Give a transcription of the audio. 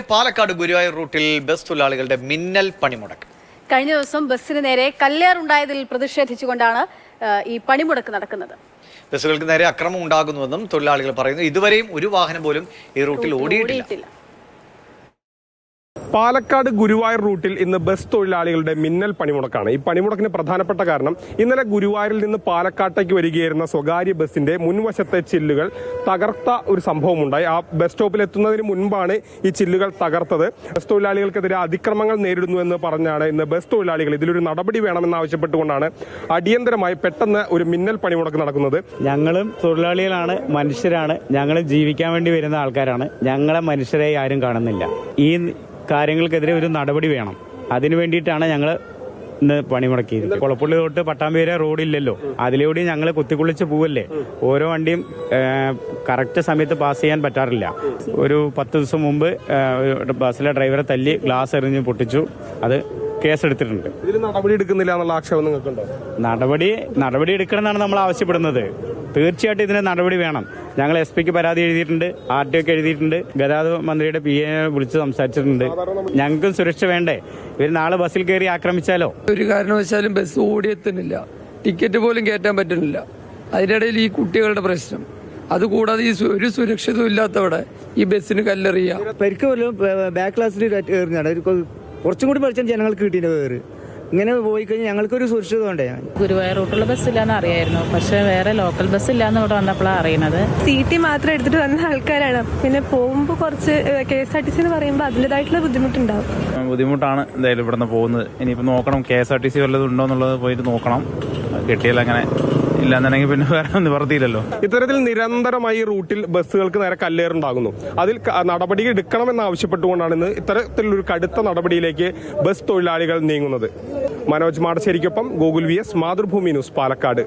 പാലക്കാട് ഗുരുവായൂർ റൂട്ടിൽ ബസ് തൊഴിലാളികളുടെ മിന്നൽ പണിമുടക്ക്. കഴിഞ്ഞ ദിവസം ബസ്സിന് നേരെ കല്ലേറുണ്ടായതിൽ പ്രതിഷേധിച്ചുകൊണ്ടാണ് ഈ പണിമുടക്ക് നടക്കുന്നത്. ബസ്സുകൾക്ക് നേരെ അക്രമം ഉണ്ടാകുന്നുവെന്നും തൊഴിലാളികൾ പറയുന്നു. ഇതുവരെയും ഒരു വാഹനം പോലും ഈ റൂട്ടിൽ ഓടിയിട്ടില്ല. പാലക്കാട് ഗുരുവായൂർ റൂട്ടിൽ ഇന്ന് ബസ് തൊഴിലാളികളുടെ മിന്നൽ പണിമുടക്കാണ്. ഈ പണിമുടക്കിന് പ്രധാനപ്പെട്ട കാരണം ഇന്നലെ ഗുരുവായൂരിൽ നിന്ന് പാലക്കാട്ടേക്ക് വരികയായിരുന്ന സ്വകാര്യ ബസിന്റെ മുൻവശത്തെ ചില്ലുകൾ തകർത്ത ഒരു സംഭവമുണ്ടായി. ആ ബസ് സ്റ്റോപ്പിൽ എത്തുന്നതിന് മുൻപാണ് ഈ ചില്ലുകൾ തകർത്തത്. ബസ് തൊഴിലാളികൾക്കെതിരെ അതിക്രമങ്ങൾ നേരിടുന്നു എന്ന് പറഞ്ഞാണ് ഇന്ന് ബസ് തൊഴിലാളികൾ ഇതിലൊരു നടപടി വേണമെന്ന് ആവശ്യപ്പെട്ടുകൊണ്ടാണ് അടിയന്തരമായി പെട്ടെന്ന് ഒരു മിന്നൽ പണിമുടക്ക് നടക്കുന്നത്. ഞങ്ങളും തൊഴിലാളികളാണ് മനുഷ്യരാണ്. ഞങ്ങൾ ജീവിക്കാൻ വേണ്ടി വരുന്ന ആൾക്കാരാണ്. ഞങ്ങളെ മനുഷ്യരെ ആരും കാണുന്നില്ല. ഈ കാര്യങ്ങൾക്കെതിരെ ഒരു നടപടി വേണം. അതിനു വേണ്ടിയിട്ടാണ് ഞങ്ങൾ ഇന്ന് പണിമുടക്കിയത് കുളപ്പുള്ളി തൊട്ട് പട്ടാമ്പേര റോഡില്ലല്ലോ. അതിലൂടെ ഞങ്ങൾ കുത്തിക്കുളിച്ച് പോവല്ലേ? ഓരോ വണ്ടിയും കറക്റ്റ് സമയത്ത് പാസ് ചെയ്യാൻ പറ്റാറില്ല. ഒരു പത്ത് ദിവസം മുമ്പ് ബസ്സിലെ ഡ്രൈവറെ തല്ലി ഗ്ലാസ് എറിഞ്ഞ് പൊട്ടിച്ചു. അത് കേസെടുത്തിട്ടുണ്ട്. നടപടി എടുക്കുന്നില്ല എന്നുള്ള ആക്ഷേപം നിങ്ങൾക്കുണ്ടോ? നടപടി നടപടി എടുക്കണമെന്നാണ് നമ്മൾ ആവശ്യപ്പെടുന്നത്. തീർച്ചയായിട്ടും ഇതിന് നടപടി വേണം. ഞങ്ങൾ എസ് പിക്ക് പരാതി എഴുതിയിട്ടുണ്ട് ആർ ടി ഒക്കെ എഴുതിയിട്ടുണ്ട് ഗതാഗത മന്ത്രിയുടെ പി എ വിളിച്ച് സംസാരിച്ചിട്ടുണ്ട്. ഞങ്ങൾക്കും സുരക്ഷ വേണ്ടേ? ഇവർ നാളെ ബസ്സിൽ കയറി ആക്രമിച്ചാലോ? ഒരു കാരണവശാലും ബസ് ഓടിയെത്തുന്നില്ല ടിക്കറ്റ് പോലും കയറ്റാൻ പറ്റുന്നില്ല. അതിനിടയിൽ ഈ കുട്ടികളുടെ പ്രശ്നം. അതുകൂടാതെ ഈ ഒരു സുരക്ഷിതവും ഇല്ലാത്തവിടെ ഈ ബസ്സിന് കല്ലെറിയുക. പരിക്ക് പോലും ബാക്ക് ക്ലാസ്സിൽ എറിഞ്ഞാണ് ഒരു കൊ- കുറച്ചും കൂടി പഠിച്ചാൽ ജനങ്ങൾക്ക് കിട്ടിയിട്ട് വേറ്. ഇങ്ങനെ പോയി കഴിഞ്ഞാൽ ഞങ്ങൾക്കൊരു സുരക്ഷിത ഉണ്ട്? ഗുരുവായൂർ റൂട്ടുള്ള ബസ്സില്ലാന്ന് അറിയായിരുന്നു. പക്ഷെ വേറെ ലോക്കൽ ബസ് ഇല്ലാന്ന് ഇവിടെ വന്നപ്പോഴാണ് അറിയുന്നത് സി ടി മാത്രം എടുത്തിട്ട് വന്ന ആൾക്കാരാണ്. പിന്നെ പോകുമ്പോൾ കുറച്ച് K S R T C എന്ന് പറയുമ്പോൾ അതിന്റെതായിട്ടുള്ള ബുദ്ധിമുട്ടുണ്ടാവും. ബുദ്ധിമുട്ടാണ് എന്തായാലും ഇവിടെ നിന്ന് പോകുന്നത്. ഇനിയിപ്പോൾ നോക്കണം K S R T C വല്ലതും ഉണ്ടോ എന്നുള്ളത് പോയിട്ട് നോക്കണം. കിട്ടിയാൽ അങ്ങനെ ഇല്ലാന്നുണ്ടെങ്കിൽ പിന്നെ വേറെ നിവർത്തിയില്ലല്ലോ. ഇത്തരത്തിൽ നിരന്തരമായി റൂട്ടിൽ ബസ്സുകൾക്ക് നേരെ കല്ലേറുണ്ടാകുന്നു. അതിൽ നടപടി എടുക്കണമെന്ന് ആവശ്യപ്പെട്ടുകൊണ്ടാണ് ഇന്ന് ഇത്തരത്തിലൊരു കടുത്ത നടപടിയിലേക്ക് ബസ് തൊഴിലാളികൾ നീങ്ങുന്നത്. Manoj മാടശ്ശേരിക്കൊപ്പം Google V S Mathrubhumi news Palakkad.